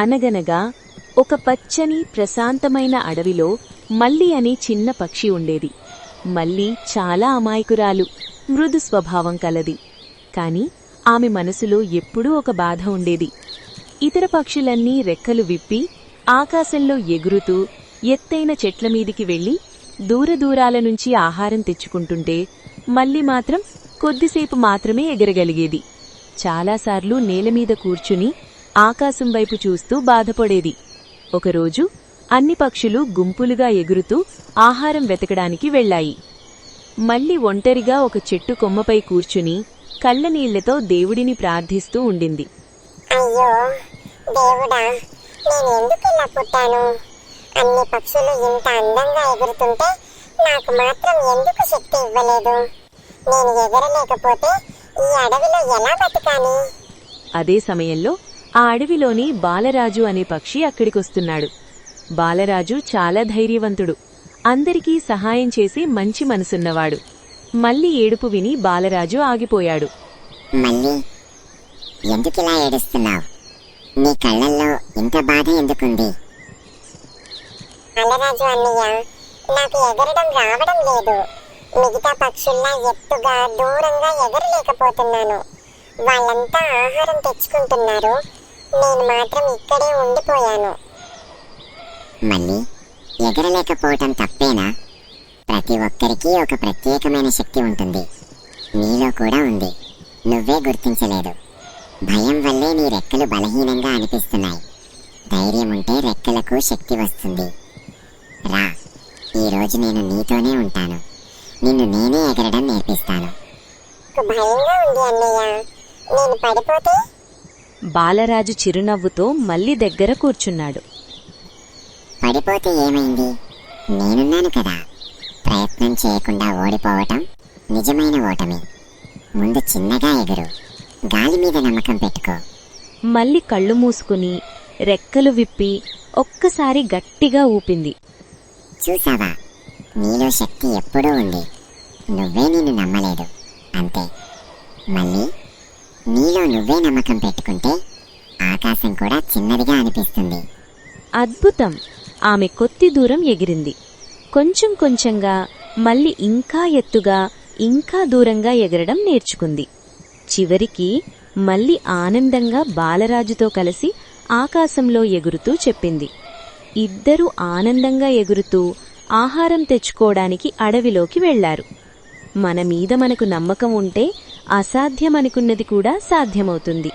అనగనగా ఒక పచ్చని ప్రశాంతమైన అడవిలో మల్లి అనే చిన్న పక్షి ఉండేది. మల్లి చాలా అమాయకురాలు మృదు స్వభావం కలది. కాని ఆమె మనసులో ఎప్పుడూ ఒక బాధ ఉండేది. ఇతర పక్షులన్నీ రెక్కలు విప్పి ఆకాశంలో ఎగురుతూ ఎత్తైన చెట్ల మీదికి వెళ్ళి దూరదూరాల నుంచి ఆహారం తెచ్చుకుంటుంటే మల్లి మాత్రం కొద్దిసేపు మాత్రమే ఎగరగలిగేది. చాలాసార్లు నేలమీద కూర్చుని ఆకాశం వైపు చూస్తూ బాధపడేది. ఒకరోజు అన్ని పక్షులు గుంపులుగా ఎగురుతూ ఆహారం వెతకడానికి వెళ్ళాయి. మళ్ళీ ఒంటరిగా ఒక చెట్టు కొమ్మపై కూర్చుని కళ్ళనీళ్ళతో దేవుడిని ప్రార్థిస్తూ ఉండింది. అయ్యో దేవుడా నేను ఎందుకు ఇలా పుట్టాను? అన్ని పక్షులు ఇంత అందంగా ఎగురుతుంటే నాకు మాత్రం ఎందుకు శక్తి ఇవ్వలేదు? నేను ఎగరలేకపోతే ఈ అడవిలో ఎలా బతకాలి? అదే సమయంలో ఆ అడవిలోని బాలరాజు అనే పక్షి అక్కడికొస్తున్నాడు. బాలరాజు చాలా ధైర్యవంతుడు. అందరికీ సహాయం చేసి మంచి మనసున్నవాడు. మళ్ళీ ఏడుపు విని బాలరాజు ఆగిపోయాడు. మళ్ళీ ఎందుకిలా ఏడుస్తున్నావు? నీ కళ్ళల్లో ఇంత బాధ ఎందుకుంది? అలరాజు అన్నయ్య నాకు ఎగరడం రావడం లేదు. మిగతా పక్షుల్లా ఎత్తుగా దూరంగా ఎగరలేకపోతున్నాను. వాళ్ళంతా ఆహారం తెచ్చుకుంటున్నారు. నేను మాత్రం ఇక్కడే ఉండిపోయాను. మళ్ళీ ఎగరలేకపోవటం తప్పేనా? ప్రతి ఒక్కరికి ఒక ప్రత్యేకమైన శక్తి ఉంటుంది. నీలో కూడా ఉంది. నువ్వే గుర్తించలేదు. భయం వల్లే నీ రెక్కలు బలహీనంగా అనిపిస్తున్నాయి. ధైర్యం ఉంటే రెక్కలకు శక్తి వస్తుంది. రా ఈరోజు నేను నీతోనే ఉంటాను. నిన్ను నేనే ఎగరడం నేర్పిస్తాను. భయంగా ఉంది అన్నయ్య. నేను పడిపోతే బాలరాజు చిరునవ్వుతో మళ్ళీ దగ్గర కూర్చున్నాడు. పడిపోతే ఏమైంది? నేనున్నాను కదా. ప్రయత్నం చేయకుండా ఓడిపోవటం నిజమైన ఓటమి. ముందు చిన్నగా ఎగురు. గాలి మీద నమ్మకం పెట్టుకో. మళ్ళీ కళ్ళు మూసుకుని రెక్కలు విప్పి ఒక్కసారి గట్టిగా ఊపింది. చూసావా? నీలో శక్తి ఎప్పుడూ ఉంది. నువ్వే నిన్ను నమ్మలేదు. అంతే. మళ్ళీ నీలో నువ్వే నమ్మకం పెట్టుకుంటే ఆకాశం కూడా చిన్నదిగా అనిపిస్తుంది. అద్భుతం. ఆమె కొద్ది దూరం ఎగిరింది. కొంచెం కొంచెంగా మళ్ళీ ఇంకా ఎత్తుగా ఇంకా దూరంగా ఎగరడం నేర్చుకుంది. చివరికి మళ్ళీ ఆనందంగా బాలరాజుతో కలిసి ఆకాశంలో ఎగురుతూ చెప్పింది. ఇద్దరూ ఆనందంగా ఎగురుతూ ఆహారం తెచ్చుకోవడానికి అడవిలోకి వెళ్ళారు. మన మీద మనకు నమ్మకం ఉంటే అసాధ్యమనుకున్నది కూడా సాధ్యమవుతుంది.